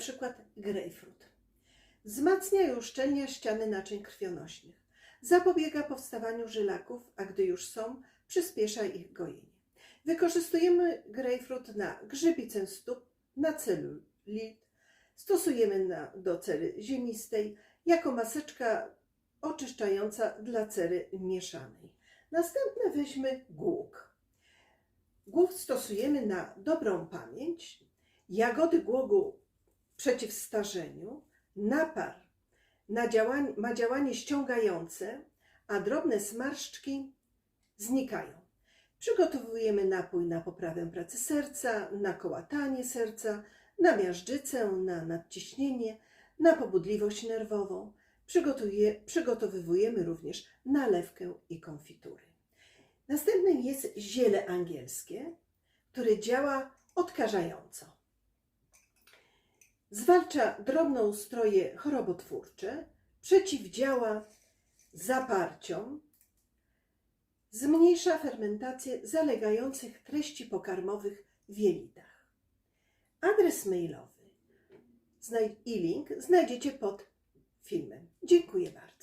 przykład grejpfrut. Wzmacnia i uszczelnia ściany naczyń krwionośnych. Zapobiega powstawaniu żylaków, a gdy już są, przyspiesza ich gojenie. Wykorzystujemy grejpfrut na grzybicę stóp, na celulit, stosujemy na, do cery ziemistej, jako maseczka oczyszczająca dla cery mieszanej. Następne weźmy głóg. Głóg stosujemy na dobrą pamięć, jagody głogu przeciw starzeniu, napar ma działanie ściągające, a drobne smarszczki znikają. Przygotowujemy napój na poprawę pracy serca, na kołatanie serca, na miażdżycę, na nadciśnienie, na pobudliwość nerwową. Przygotuje, również nalewkę i konfitury. Następnym jest ziele angielskie, które działa odkażająco. Zwalcza drobnoustroje chorobotwórcze, przeciwdziała zaparciom, zmniejsza fermentację zalegających treści pokarmowych w jelitach. Adres mailowy i link znajdziecie pod filmem. Dziękuję bardzo.